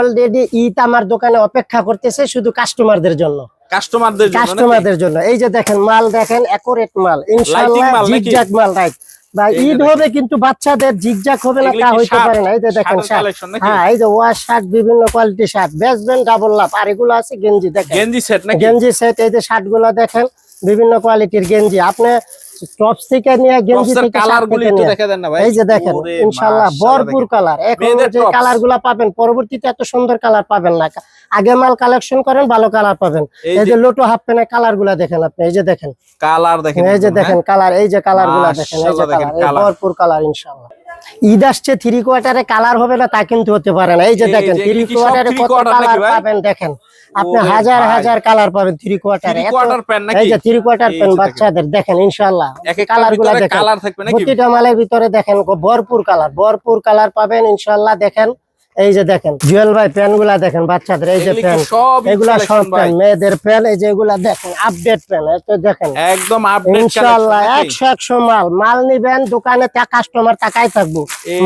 Already Eid আমার দোকানে অপেক্ষা করতেছে শুধু কাস্টমারদের জন্য। কাস্টমারদের জন্য কাস্টমারদের জন্য। এই যে দেখেন মাল দেখেন একুরেট মাল। ইনশাআল্লাহ? জিগজাগ মাল রাইট বা ঈদ হবে কিন্তু বাচ্চাদের জিগজাগ হবে না তা হইতে পারে না। এই যে দেখেন শার্ট। হ্যাঁ এই যে ওয়াশ শার্ট বিভিন্ন কোয়ালিটি শার্ট। বেসবেন ডাবল লাভ আর এগুলো আছে গেঞ্জি দেখেন। গেঞ্জি সেট নাকি? গেঞ্জি সেট এই যে শার্টগুলো দেখেন বিভিন্ন কোয়ালিটির গেঞ্জি। আপনি টপস থেকে নিয়ে গেঞ্জি থেকে কালার shirt একটু নিয়ে। দেন না ভাই। এই যে দেখেন ভরপুর কালার এখন যে কালারগুলা পাবেন পরবর্তীতে এত সুন্দর কালার পাবেন না। আগে মাল কালেকশন করেন ভালো কালার পাবেন। এই যে লোটো হাফ প্যান্টের কালারগুলা দেখেন আপনি এই যে দেখেন। কালার দেখেন এই যে দেখেন? কালার এই যে কালারগুলা দেখেন এই যে কালার ভরপুর কালার ইনশাল্লাহ ঈদ আসছে থ্রি কোয়ার্টারে কালার হবে না তা কিন্তু হতে পারে না। এই যে দেখেন থ্রি কোয়ার্টারে কত কালার পাবেন দেখেন। আপনি হাজার হাজার কালার পাবেন থ্রি কোয়ার্টার pant নাকি? এই যে থ্রি কোয়ার্টার প্যান্ট বাচ্চাদের দেখেন একটা কালারগুলা দেখেন। কালার থাকবে নাকি? প্রতিটা মালের ভিতরে দেখেন ভরপুর কালার ভরপুর কালার পাবেন ইনশাল্লাহ দেখেন। এই যে দেখেন জুয়েল ভাই প্যানগুলা দেখেন বাচ্চাদের এই যে প্যান এগুলা সব প্যান মেয়েদের প্যান এই যে এগুলা দেখেন আপডেট প্যান তো দেখেন। একদম আপডেট ইনশাল্লাহ একশো একশো মাল। মাল নিবেন দোকানে তা কাস্টমার টাকাই থাকব।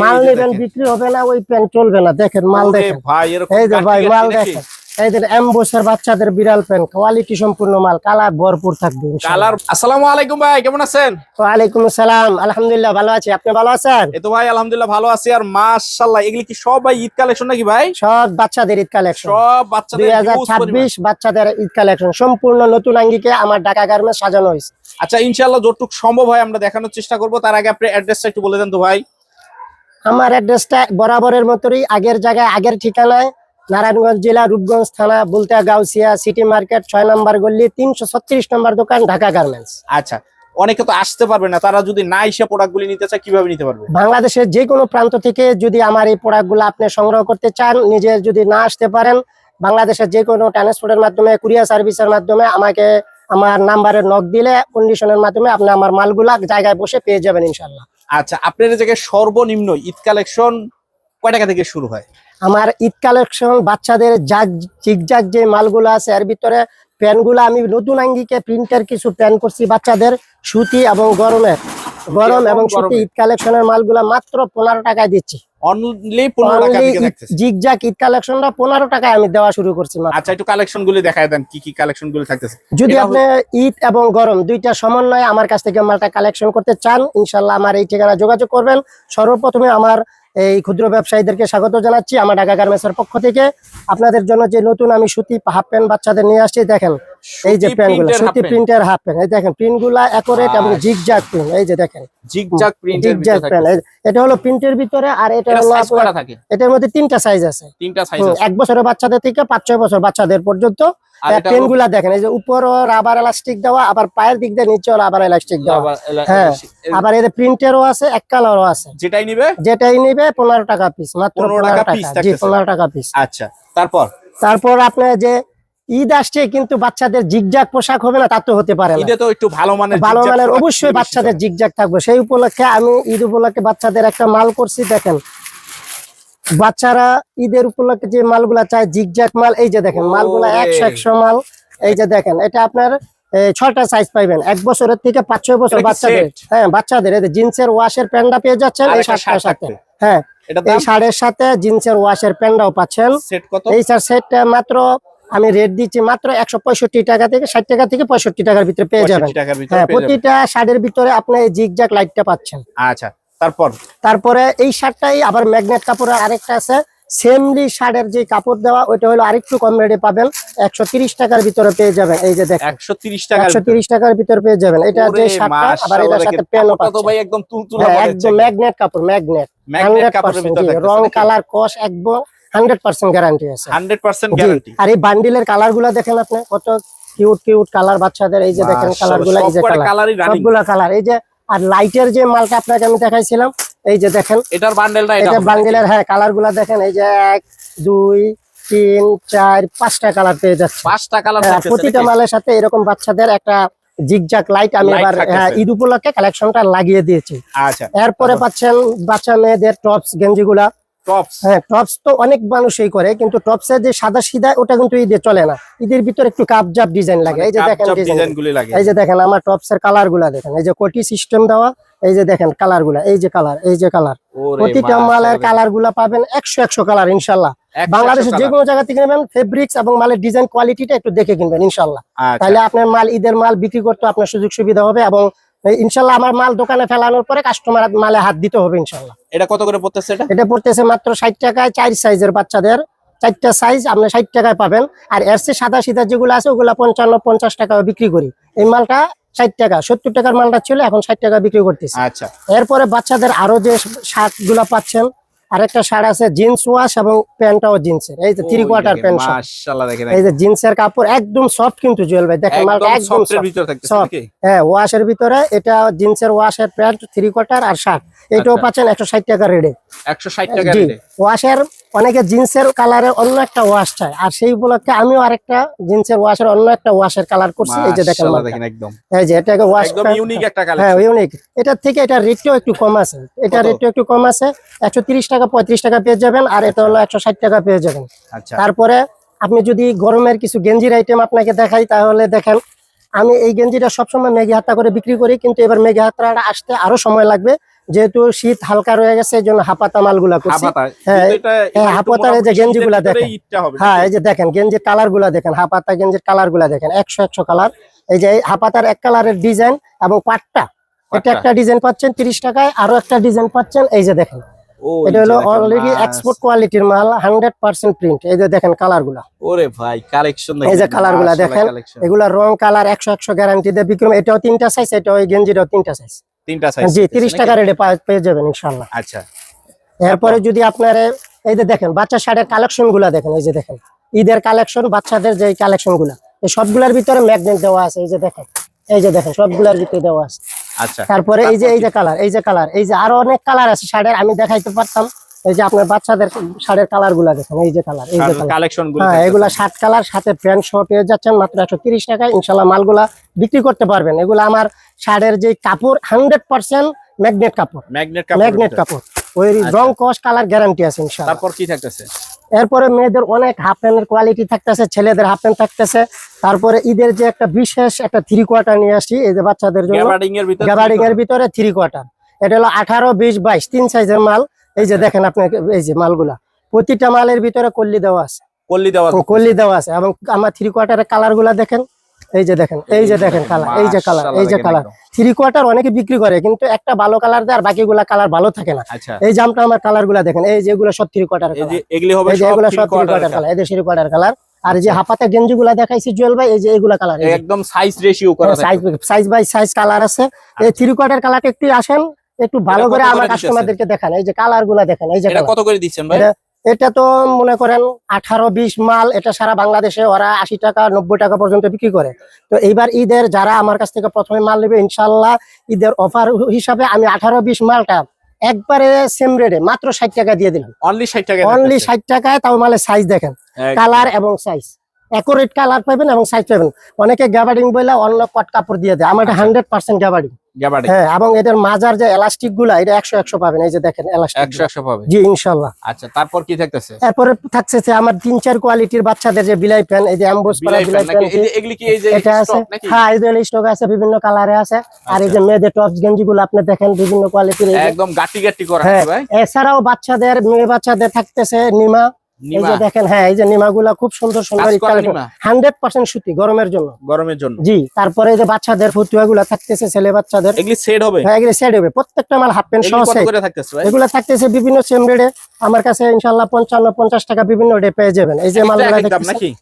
মাল নিবেন বিক্রি হবে না ওই প্যান চলবে না। দেখেন মাল দেখেন। ভাই এরকম এই যে ভাই মাল দেখেন। যে এমবোসের বাচ্চাদের বিড়াল প্যান কোয়ালিটি সম্পূর্ণ মাল কালার ভরপুর থাকবে কালার আসসালামু আলাইকুম ভাই কেমন আছেন? ওয়ালাইকুম আসসালাম আলহামদুলিল্লাহ ভালো আছি। আপনি ভালো আছেন? এই তো ভাই আলহামদুলিল্লাহ ভালো আছি। আর মাশাআল্লাহ এগুলি কি সব ভাই ঈদ কালেকশন নাকি ভাই? সব বাচ্চাদের ঈদ কালেকশন সব বাচ্চাদের দুই হাজার huge পরিমাণ। ছাব্বিশ বাচ্চাদের ঈদ কালেকশন সম্পূর্ণ নতুন আঙ্গিকে আমার ঢাকা গার্মেন্টস সাজানো হয়েছে। আচ্ছা ইনশাআল্লাহ যতটুক সম্ভব হয় আমরা দেখানোর চেষ্টা করব। তার আগে আপনি অ্যাড্রেসটা একটু বলে দেন তো ভাই। আমার অ্যাড্রেসটা বরাবরের মতোই আগের জায়গায় আগের ঠিকানায়। নারায়ণগঞ্জ জেলা রূপগঞ্জ থানা বুলতা গাউসিয়া সিটি মার্কেট ছয় নম্বর গল্লি তিনশো ছত্রিশ নম্বর দোকান ঢাকা গার্মেন্টস। আচ্ছা অনেকে তো আসতে পারবে না তারা যদি না এসে প্রোডাক্টগুলি নিতে চায় কীভাবে নিতে পারবে? বাংলাদেশের যে কোনো প্রান্ত থেকে যদি আমার এই প্রোডাক্টগুলো আপনি সংগ্রহ করতে চান নিজের যদি না আসতে পারেন বাংলাদেশের যে কোনো ট্রান্সপোর্টের মাধ্যমে কুরিয়ার সার্ভিসের মাধ্যমে আমাকে আমার নাম্বারে নক দিলে কন্ডিশনের মাধ্যমে আপনি আমার মালগুলা জায়গায় বসে পেয়ে যাবেন ইনশাল্লাহ আচ্ছা আপনার জায়গায় সর্বনিম্ন ঈদ কালেকশন কয় টাকা থেকে শুরু হয়? আমার ঈদ কালেকশন বাচ্চাদের জাগ জিগজাগ যে মালগুলো আছে এর ভিতরে প্যান্টগুলো আমি নতুন আঙ্গিকে প্রিন্টের কিছু প্যান্ট করছি বাচ্চাদের সুতি এবং গরমের। গরম এবং সুতি। ঈদ কালেকশনের মালগুলো মাত্র পনেরো টাকায় দিচ্ছি। অনলি পনেরো টাকা থেকে দেখতেছে। জিগজাগ ঈদ কালেকশনটা পনেরো টাকায় আমি দেওয়া শুরু করছি আচ্ছা একটু কালেকশন দেখায় দেন কি কি কালেকশন থাকতেছে। যদি আপনি ঈদ এবং গরম দুইটা সমন্বয়ে আমার কাছ থেকে মালটা কালেকশন করতে চান ইনশাল্লাহ আমার এই ঠিকানা যোগাযোগ করবেন। সর্বপ্রথমে আমার এই ক্ষুদ্র ব্যবসায়ীদেরকে স্বাগত জানাচ্ছি আমার ঢাকা গার্মেন্টসের পক্ষ থেকে। আপনাদের জন্য যে নতুন আমি সুতি হাফ প্যান্ট বাচ্চাদের নিয়ে আসছি, দেখেন এই যে সুতি প্যান্টগুলো সুতি প্রিন্টের হাফ প্যান্ট। এই দেখেন প্রিন্টগুলা অ্যাকোরেট এবং। জিগজাগ প্রিন্ট এই যে দেখেন। জিগজাগ প্রিন্টের জিগজাগ প্যান্ট এটা হলো প্রিন্টের ভিতরে আর এটা হলো এটার মধ্যে তিনটা সাইজ আছে। তিনটা সাইজ আছে। এক বছরের বাচ্চাদের থেকে পাঁচ ছয় বছর বাচ্চাদের পর্যন্ত। আর পেনগুলা দেখেন এই যে উপরও রাবার এলাস্টিক দেওয়া আবার পায়ের দিক দিয়ে নিচেও রাবার এলাস্টিক দেওয়া। হ্যাঁ, আবার এদের প্রিন্টেরও আছে এক কালারও আছে। যেটাই নিবে? যেটাই নিবে পনেরো টাকা পিস মাত্র 15 পনেরো টাকা থাকতেছে। পনেরো টাকা পিস আচ্ছা তারপর? তারপর আপনার যে ঈদ আসছে কিন্তু বাচ্চাদের জিগজাগ পোশাক হবে না তা তো হতে পারে ঈদে তো একটু ভালো মানের ভালো মানের অবশ্যই বাচ্চাদের। জিগজাগ থাকবে। সেই উপলক্ষে আমি ঈদ উপলক্ষে বাচ্চাদের একটা মাল করছি দেখেন। বাচ্চারা ঈদের উপলক্ষে যে মালগুলা চায় জিগজাগ মাল এই যে দেখেন মালগুলা। একশো একশো মাল এই যে দেখেন এটা আপনার ছয়টা সাইজ পাইবেন। এক বছরের থেকে পাঁচ ছয় বছর বাচ্চাদের হ্যাঁ বাচ্চাদের জিন্সের ওয়াশের প্যান্ডা পেয়ে যাচ্ছেন এই shirt সাথে। হ্যাঁ এই শার্টের সাথে জিন্সের ওয়াশের প্যান্ডাও পাচ্ছেন। এই স্যার সেটটা মাত্র আমি রেট দিচ্ছি মাত্র একশো পঁয়ষট্টি টাকা থেকে ষাট টাকা থেকে পঁয়ষট্টি টাকার ভিতরে পেয়ে যাবেন। 65 টাকার ভিতরে হ্যাঁ প্রতিটা শার্টের ভিতরে আপনি এই জিগজাগ লাইটটা পাচ্ছেন। আচ্ছা তারপর? তারপরে এই শার্টটাই আবার ম্যাগনেট কাপড়ের আরেকটা আছে সেমলি শার্টের যে কাপড় দেওয়া ওইটা হলো আরেকটু কম রেটে পাবেন একশো তিরিশ টাকার ভিতরে পেয়ে যাবেন এই যে দেখেন। একশো তিরিশ টাকার ভিতরে। পেয়ে যাবেন এটা যে শার্টটা আবার এটার সাথে দেখেন, প্যানও কাপড়টা তো পাচ্ছেন। একদম। ম্যাগনেট কাপড় ম্যাগনেট রং কালার কস একদম হান্ড্রেড পার্সেন্ট গ্যারান্টি আছে। 100% জি, গ্যারান্টি। আর এই বান্ডিলের কালারগুলা দেখেন আপনি কত কিউট কিউট কালার বাচ্চাদের এই যে দেখেন কালারগুলা এই যে কালার সবগুলা কালার এই যে আর লাইটের যে মালটা আপনাকে আমি দেখাইছিলাম এই যে দেখেন। এটার বান্ডেলটা এটা এটা বান্ডিলের হ্যাঁ কালারগুলা দেখেন এই যে এক দুই তিন চার পাঁচটা কালার পেয়ে যাচ্ছে। পাঁচটা কালার হ্যাঁ, প্রতিটা মালের সাথে এরকম বাচ্চাদের একটা জিগজাক লাইট আমি এবার। হ্যাঁ, ঈদ উপলক্ষে কালেকশনটা লাগিয়ে দিয়েছি। আচ্ছা। এরপরে পাচ্ছেন বাচ্চা মেয়েদের টপস গেঞ্জিগুলা। টপস হ্যাঁ টপস তো অনেক মানুষই করে কিন্তু টপসের যে সাদা সিধা ওটা কিন্তু ঈদে চলে না। ঈদের ভিতরে একটু কাপজাপ ডিজাইন লাগে এই যে দেখেন ডিজাইন ডিজাইন গুলি লাগে। এই যে দেখেন আমার টপস কালারগুলা দেখেন এই যে কোটি সিস্টেম দেওয়া এই যে দেখেন কালারগুলা এই যে কালার এই যে কালার প্রতিটা মালের কালারগুলা পাবেন একশো একশো কালার ইনশাল্লাহ বাংলাদেশের যে কোনো জায়গা থেকে নেবেন ফেব্রিক্স এবং মালের ডিজাইন কোয়ালিটিটা একটু দেখে কিনবেন ইনশাল্লাহ আচ্ছা। তাহলে আপনার মাল ঈদের মাল বিক্রি করতে আপনার সুযোগ সুবিধা হবে এবং ইনশাল্লাহ আমার মাল দোকানে ফেলানোর পরে কাস্টমার মালে হাত দিতে হবে ইনশাল্লাহ। এটা কত করে পড়তেছে এটা? এটা পড়তেছে মাত্র ষাট টাকায় চার সাইজের বাচ্চাদের। চারটা সাইজ আপনি ষাট টাকায় পাবেন। আর এর চেয়ে সাদা সিধা যেগুলো আছে ওগুলো পঞ্চান্ন পঞ্চাশ টাকা বিক্রি করি। এই মালটা ষাট টাকা সত্তর টাকার মালটা ছিল এখন ষাট টাকা বিক্রি করতেছি। আচ্ছা। এরপরে বাচ্চাদের আরও যে শার্টগুলা পাচ্ছেন আরেকটা শার্ট আছে জিন্স ওয়াশ এবং প্যান্টটাও জিন্সের। এই যে থ্রি কোয়ার্টার প্যান্ট মাশাআল্লাহ দেখেন এই যে জিন্সের কাপড় একদম সফট কিন্তু জুয়েল ভাই দেখেন মালটা একদম থাকতেছে হ্যাঁ ওয়াশের ভিতরে এটা জিন্সের ওয়াশের প্যান্ট থ্রি কোয়ার্টার আর শার্ট এটাও আচ্ছা। পাচ্ছেন একশো ষাট টাকা রেডে। 160 টাকা জি রেটে ওয়াশের অনেকে জিন্সের কালারের অন্য একটা ওয়াশ চায়। আর সেই উপলক্ষে আমিও আরেকটা জিন্সের ওয়াশের অন্য একটা ওয়াশের কালার করছি এই যে দেখেন একদম। এই যে এটাকে ওয়াশ একদম ইউনিক একটা কালার হ্যাঁ ইউনিক এটার থেকে এটা রেটটাও একটু কম আছে। এটা? রেটটাও একটু কম আছে। একশো তিরিশ টাকা পঁয়ত্রিশ টাকা পেয়ে যাবেন আর এটা হলো একশো ষাট টাকা পেয়ে যাবেন। আচ্ছা। তারপরে আপনি যদি গরমের কিছু গেঞ্জির আইটেম আপনাকে দেখাই তাহলে দেখেন আমি এই গেঞ্জিটা সবসময় মেঘি হাত্তা করে বিক্রি করি কিন্তু এবার মেঘি হাত্তাটা আসতে আরও সময় লাগবে। যেহেতু শীত হালকা রয়ে গেছে এই জন্য হাপাতা মালগুলা করছি। হ্যাঁ, হ্যাঁ, এই যে শীতের ভিতরে দেখেন। হ্যাঁ এই যে দেখেন গেঞ্জির কালারগুলা দেখেন হাপাতা গেঞ্জির কালারগুলা দেখেন একশো একশো কালার। এই যে হাপাতার এক কালারের ডিজাইন এবং পাটটা এটা একটা ডিজাইন পাচ্ছেন তিরিশ টাকায় আরও একটা ডিজাইন পাচ্ছেন এই যে দেখেন। এটা হলো অলরেডি এক্সপোর্ট কোয়ালিটির মাল হান্ড্রেড পার্সেন্ট প্রিন্ট এই যে দেখেন কালারগুলা ওরে ভাই কালেকশন এই যে কালারগুলা দেখেন এগুলা রং কালার একশো একশো গ্যারান্টি দিয়ে বিক্রম এটাও তিনটা সাইজ এটা ওই গেঞ্জিটাও তিনটা সাইজ তিনটা সাইজ জি তিরিশ টাকা রেটে পেয়ে যাবেন ইনশাল্লাহ আচ্ছা। এরপরে যদি আপনার এই যে দেখেন বাচ্চা শার্টের কালেকশনগুলা দেখেন এই যে দেখেন ঈদের কালেকশন বাচ্চাদের যে কালেকশনগুলা এই সবগুলার ভিতরে ম্যাগনেট দেওয়া আছে এই যে দেখেন এই যে দেখেন সবগুলার ভিতরে দেওয়া আছে। আচ্ছা। তারপরে এই যে এই যে কালার এই যে কালার এই যে আরও অনেক কালার আছে শাড়ির আমি দেখাইতে পারতাম। এই যে আপনার বাচ্চাদের শার্টের কালারগুলা দেখেন এই যে কালার এই যে কালেকশনগুলো হ্যাঁ এগুলা ষাট কালার সাথে প্যান্ট সহ পেয়ে যাচ্ছেন মাত্র একশো তিরিশ টাকায়। ইনশাল্লাহ মালগুলা বিক্রি করতে পারবেন। এগুলা আমার শার্টের যে কাপড় হান্ড্রেড পার্সেন্ট ম্যাগনেট কাপড়। ম্যাগনেট ম্যাগনেট কাপড়। ওই রং কস কালার গ্যারান্টি আছে ইনশাল্লাহ তারপর কি থাকতেছে? এরপরে মেয়েদের অনেক হাফ প্যান্টের কোয়ালিটি থাকতেছে ছেলেদের হাফ প্যান্ট থাকতেছে। তারপরে ঈদের যে একটা বিশেষ একটা থ্রি কোয়ার্টার নিয়ে আসছি এই যে বাচ্চাদের জন্য। গ্যাবার্ডিং এর ভিতরে থ্রি কোয়ার্টার এটা হলো আঠারো বিশ বাইশ তিন সাইজের মাল। এই যে দেখেন আপনি এই যে মালগুলা প্রতিটা মালের ভিতরে কল্লি দেওয়া আছে কল্লি দেওয়া কল্লি দেওয়া আছে এবং আমার থ্রি কোয়ার্টারের কালারগুলা দেখেন এই যে দেখেন এই যে দেখেন কালার এই যে কালার এই যে কালার থ্রি কোয়ার্টার অনেকে বিক্রি করে কিন্তু একটা ভালো কালার দেয় আর বাকিগুলা কালার ভালো থাকে না আচ্ছা এই জামটা আমার কালারগুলা দেখেন এই যেগুলো সব থ্রি কোয়ার্টার এই যে এগুলি সব থ্রি কোয়ার্টার কালার। কালার এদের থ্রি কোয়ার্টার কালার আর যে হাফাতে গেঞ্জি গুলা দেখাইছি জুয়েল ভাই এই যে এগুলা কালার একদম সাইজ রেশিও করা size size by size colour আছে এই থ্রি কোয়ার্টার কালারটা একটু আসেন একটু ভালো করে আমার কাস্টমারদেরকে দেখান এই যে কালারগুলা দেখেন এই যে এটা কত করে দিচ্ছেন ভাই? এটা- তো মনে করেন আঠারো বিশ মাল এটা সারা বাংলাদেশে ওরা আশি টাকা নব্বই টাকা পর্যন্ত বিক্রি করে। তো এইবার ঈদের যারা আমার কাছ থেকে প্রথমে মাল নেবে ইনশাল্লাহ ঈদের অফার হিসাবে আমি আঠারো বিশ মালটা একবারে সেম রেটে মাত্র ষাট টাকা দিয়ে দিলাম। অনলি 60 টাকা অনলি ষাট টাকায় তাও মালের সাইজ দেখেন। কালার এবং সাইজ অ্যাকুরেট কালার পাবেন এবং সাইজ পাবেন। অনেকে গ্যাবার্ডিং বলে অন্য কট কাপড় দিয়ে দেয়। আমার আচ্ছা। হান্ড্রেড পার্সেন্ট গ্যাবার্ডিং গ্যাবার্ডিং হ্যাঁ এবং এটার মাজার যে এলাস্টিকগুলা এটা একশো একশো পাবেন। এই যে দেখেন এলাস্টিক 100 100 জি ইনশাল্লাহ। আচ্ছা তারপর কি থাকতেছে? এরপরে থাকছে আমার তিন চার কোয়ালিটির বাচ্চাদের যে বিলাই প্যান এই যে অ্যাম্বোস করা বিলাই প্যান এটা আছে। হ্যাঁ এই যে স্টক আছে বিভিন্ন কালারে আছে। আর এই যে মেয়েদের টপস গেঞ্জি গুলো আপনি দেখেন বিভিন্ন কোয়ালিটির একদম গাটি গাটি করা হ্যাঁ এছাড়াও বাচ্চাদের মেয়ে বাচ্চাদের থাকতেছে নিমা। এই যে দেখেন হ্যাঁ এই যে খুব সুন্দর হান্ড্রেড পার্সেন্ট সুতি গরমের জন্য। গরমের জন্য। জি তারপরে যে বাচ্চাদের ফতুয়া গুলা থাকতেছে ছেলে বাচ্চাদের। এগুলি সেট হবে? হ্যাঁ এগুলো সেট হবে। প্রত্যেকটা মাল হাফ প্যান্ট সহ এগুলি কত থাকতেছে ভাই? এগুলো থাকতেছে বিভিন্ন সেম আমার কাছে ইনশাল্লাহ পঞ্চান্ন পঞ্চাশ টাকা বিভিন্ন রেটে পেয়ে যাবেন। এই যে মালগুলো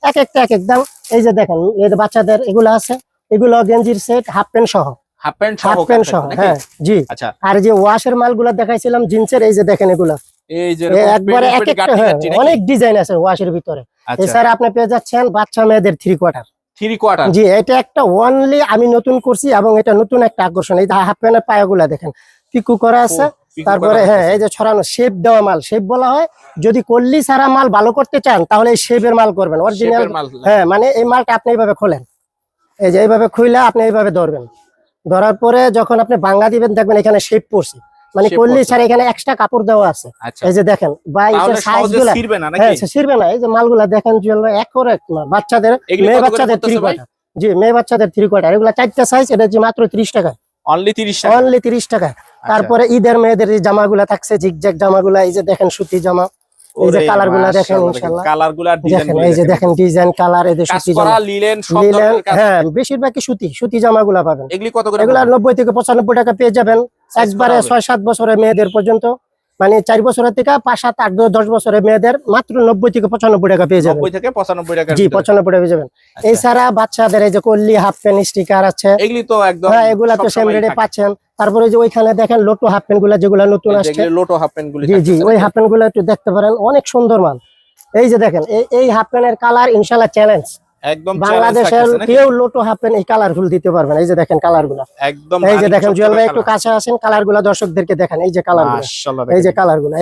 এক একটা এক এক দাম। এই যে দেখেন এই যে বাচ্চাদের এগুলো আছে এগুলো গেঞ্জির সেট হাফ প্যান্ট সহ। হাফ প্যান্ট সহ? হ্যাঁ জি। আচ্ছা। আর যে ওয়াশের মালগুলো দেখাইছিলাম জিন্সের এই যে দেখেন এগুলো। এই যে একবারে এক একটা গাঁটি হ্যাঁ গাঁটি নাকি? অনেক ডিজাইন আছে ওয়াশের ভিতরে। আচ্ছা। এছাড়া আপনি পেয়ে যাচ্ছেন বাচ্চা মেয়েদের থ্রি কোয়ার্টার থ্রি কোয়ার্টার জি এটা একটা ওয়ানলি আমি নতুন করছি এবং এটা নতুন একটা আকর্ষণ। এই হাফ প্যান্টের পায়াগুলা দেখেন পিকু করা আছে তারপরে হ্যাঁ এই যে ছড়ানো শেপ দেওয়া মাল। শেপ বলা হয় যদি কল্লি সারা মাল ভালো করতে চান তাহলে এই শেপের মাল করবেন। অরিজিনাল হ্যাঁ মানে এই মালটা আপনি এইভাবে খোলেন। এই যে এইভাবে খুইলে আপনি এইভাবে ধরবেন। ধরার পরে যখন আপনি ভাঙ্গা দিবেন দেখবেন এখানে শেপ পড়ছে। মানে পড়ছে। ছাড়া এখানে এক্সট্রা কাপড় দেওয়া আছে। আচ্ছা। এই যে দেখেন বা সাইজগুলা না হ্যাঁ ছিড়বে না। এই যে মালগুলা দেখেন এক করে এক মাল। বাচ্চাদের মেয়ে বাচ্চাদের থ্রি কোয়ার্টার জি মেয়ে বাচ্চাদের থ্রি কোয়ার্টার এগুলা চারটা সাইজ এটা যে মাত্র ত্রিশ টাকা। অনলি 30 টাকা? অনলি তিরিশ টাকা। তারপরে ঈদের মেয়েদের এই জামাগুলা থাকছে জিগজ্যাগ জামাগুলা এই যে দেখেন সুতি জামা এই যে কালারগুলা দেখেন ইনশাল্লাহ কালারগুলা ডিজাইন দেখেন এই যে দেখেন। ডিজাইন কালার এই যে সুতি জামা। লিলেন সব ধরনের হ্যাঁ বেশিরভাগই সুতি সুতি জামাগুলা পাবেন। এগুলি কত করে এগুলা পড়বে? নব্বই থেকে পঁচানব্বই টাকা পেয়ে যাবেন। একবারে ছয় সাত বছরের মেয়েদের পর্যন্ত মানে চার বছরের থেকে পাঁচ সাত আট দশ বছরের মেয়েদের মাত্র নব্বই থেকে পঁচানব্বই টাকা পেয়ে যাবেন। থেকে পঁচানব্বই টাকা জি পঁচানব্বই টাকা পেয়ে যাবেন। আচ্ছা। এছাড়া বাচ্চাদের এই যে কল্লি হাফ প্যান্ট স্টিকার আছে। এগুলি তো একদম হ্যাঁ এগুলা তো সেম রেটে পাচ্ছেন। তারপরে যে ওইখানে দেখেন লোটো হাফ প্যান্টগুলা যেগুলা নতুন আসছে। লোটো হাফ প্যান্ট গুলি জি জি ওই হাফ প্যান্টগুলো একটু দেখতে পারেন অনেক সুন্দর মাল। এই যে দেখেন এই এই হাফ প্যান্টের কালার ইনশাল্লাহ চ্যালেঞ্জ একদম বাংলাদেশের কেউ লোটো হাফ প্যান্ট এই কালার ফুল দিতে পারবেন এই যে দেখেন কালারগুলা একদম এই যে ভারী দেখেন জুয়েল ভাই একটু কাছে আসেন কালার দর্শকদেরকে দেখেন এই যে কালার এই যে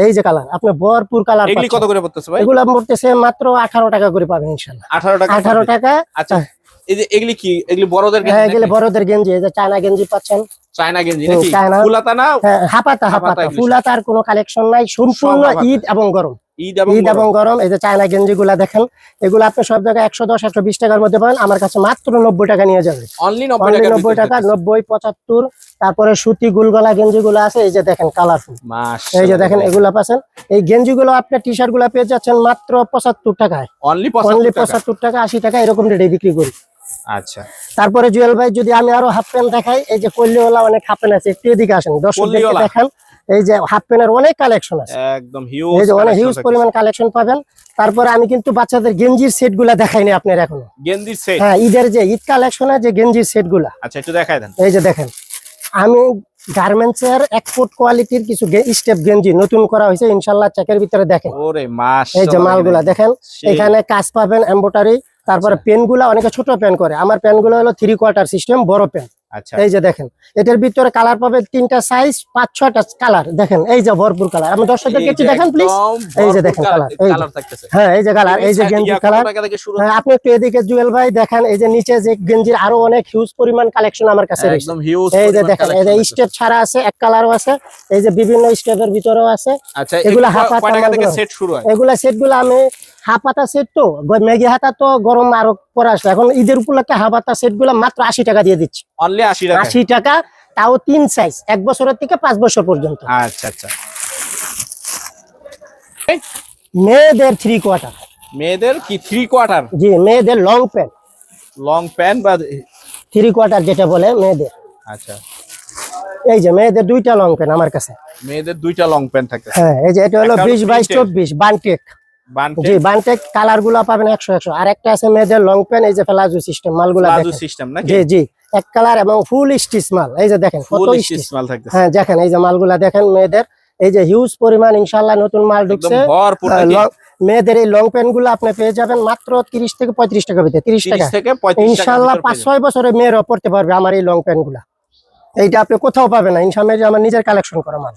এই যে কালার। আপনি ভরপুর কালার এগুলি কত করে পড়তেছে ভাই? এগুলা পড়তেছে মাত্র আঠারো টাকা করে পাবেন 18 টাকা আচ্ছা এই যে এগুলি কি? এগুলি বড়দের হ্যাঁ গেঞ্জি বড়দের গেঞ্জি এই যে চায়না গেঞ্জি পাচ্ছেন। চায়না গেঞ্জি হুম, নাকি? ফুলাতা না? হ্যাঁ, হাপাতা ফুলাতার কোনো কালেকশন নাই সম্পূর্ণ। ঈদ এবং গরম। ঈদ এবং গরম। এই যে চায়না গেঞ্জি গুলা দেখেন এগুলো আপনি সব জায়গায় একশো দশ একশো বিশ টাকার মধ্যে পাবেন। আমার কাছে মাত্র নব্বই টাকা নিয়ে যাবে। অনলি 90 অনলি টাকা নব্বই টাকা নব্বই পঁচাত্তর তারপরে সুতি গুলগলা গেঞ্জি গুলো আছে এই যে দেখেন কালারফুল এই যে দেখেন এগুলা পাচ্ছেন। এই গেঞ্জি গুলো আপনার টি শার্টগুলা পেয়ে যাচ্ছেন মাত্র পঁচাত্তর টাকায়। অনলি অনলি 75 টাকা। পঁচাত্তর টাকা আশি টাকা এরকম রেটে বিক্রি করি। আচ্ছা। তারপরে জুয়েল ভাই যদি আমি আরও হাফ প্যান্ট দেখাই এই যে কল্লিওয়ালা অনেক হাফ প্যান্ট আছে একটু এদিকে আসেন কল্লিওয়ালা? দেখান। এই যে হাফ প্যান্টের অনেক কালেকশন আছে। একদম হিউজ এই যে অনেক হিউজ পরিমাণ কালেকশন পাবেন। তারপরে আমি কিন্তু বাচ্চাদের গেঞ্জির সেটগুলা দেখাইনি আপনার এখনও। গেঞ্জির সেট হ্যাঁ ঈদের যে ঈদ কালেকশনে যে গেঞ্জির সেটগুলা। আচ্ছা একটু দেখাই দেন। এই যে দেখেন আমি গার্মেন্টস এর এক্সপোর্ট কোয়ালিটির কিছু স্টেপ গেঞ্জি নতুন করা হয়েছে ইনশাল্লাহ চেকের ভিতরে দেখেন। ওরে এই যে মালগুলা দেখেন। এখানে কাজ পাবেন এম্বোটারি তারপরে পেনগুলা অনেকে ছোট পেন করে। আমার পেনগুলো হলো থ্রি কোয়ার্টার সিস্টেম বড় পেন আচ্ছা এই যে দেখেন এটার ভিতরে কালার পাবেন তিনটা সাইজ পাঁচ ছয়টা কালার দেখেন এই যে ভরপুর কালার আমি দর্শকদেরকে একটু দেখেন প্লিজ এই যে দেখেন কালার এই হ্যাঁ এই যে কালার এই যে গেঞ্জি কালার শুরু হ্যাঁ, আপনি একটু এদিকে জুয়েল ভাই দেখেন এই যে নিচে যে গেঞ্জির আরও অনেক হিউজ পরিমাণ কালেকশন আমার কাছে রয়েছে। একদম হিউজ এই যে দেখেন এই যে স্টেপ ছাড়া আছে এক কালারও আছে এই যে বিভিন্ন স্টেপের ভিতরেও আছে। আচ্ছা এগুলো হাফ থেকে সেট শুরু হয়? এগুলা সেটগুলো আমি হাফ হাতা সেট তো মেঘি হাতা তো গরম আরও পরে আসবে। এখন ঈদের উপলক্ষে হাফ হাতা সেটগুলো মাত্র আশি টাকা দিয়ে দিচ্ছি। অনলি 80 টাকা আশি টাকা তাও তিন সাইজ এক বছরের থেকে পাঁচ বছর পর্যন্ত। আচ্ছা আচ্ছা। মেয়েদের থ্রি কোয়ার্টার মেয়েদের কি থ্রি কোয়ার্টার জি মেয়েদের লং প্যান্ট লং প্যান্ট বা থ্রি কোয়ার্টার যেটা বলে মেয়েদের। আচ্ছা। এই যে মেয়েদের দুইটা লং প্যান্ট আমার কাছে। মেয়েদের দুইটা লং প্যান্ট থাকে। হ্যাঁ এই যে এটা হলো বিশ বাইশ চব্বিশ বানটেক বান্টে জি বানটেক কালারগুলা পাবেন একশো একশো। আর একটা আছে মেয়েদের লং প্যান্ট এই যে প্লাজো সিস্টেম মালগুলা সিস্টেম নাকি? জি জি। এক কালার এবং ফুল স্টিচ মাল এই যে দেখেন কত স্টিচ স্মাল থাকতেছে। হ্যাঁ দেখেন এই যে মালগুলা দেখেন মেয়েদের এই যে হিউজ পরিমাণ ইনশাল্লাহ নতুন মাল ঢুকছে। ভরপুর নাকি? long- মেয়েদের এই লং প্যান্টগুলো আপনি পেয়ে যাবেন মাত্র তিরিশ থেকে পঁয়ত্রিশ টাকা ভিতরে তিরিশ টাকা। থেকে 35 টাকা ইনশাল্লাহ পাঁচ ছয় বছরের মেয়েরা পড়তে পারবে আমার এই লং প্যান্টগুলা। এইটা আপনি কোথাও পাবেন না ইনশাল্লাহ আমার নিজের কালেকশন করা মাল।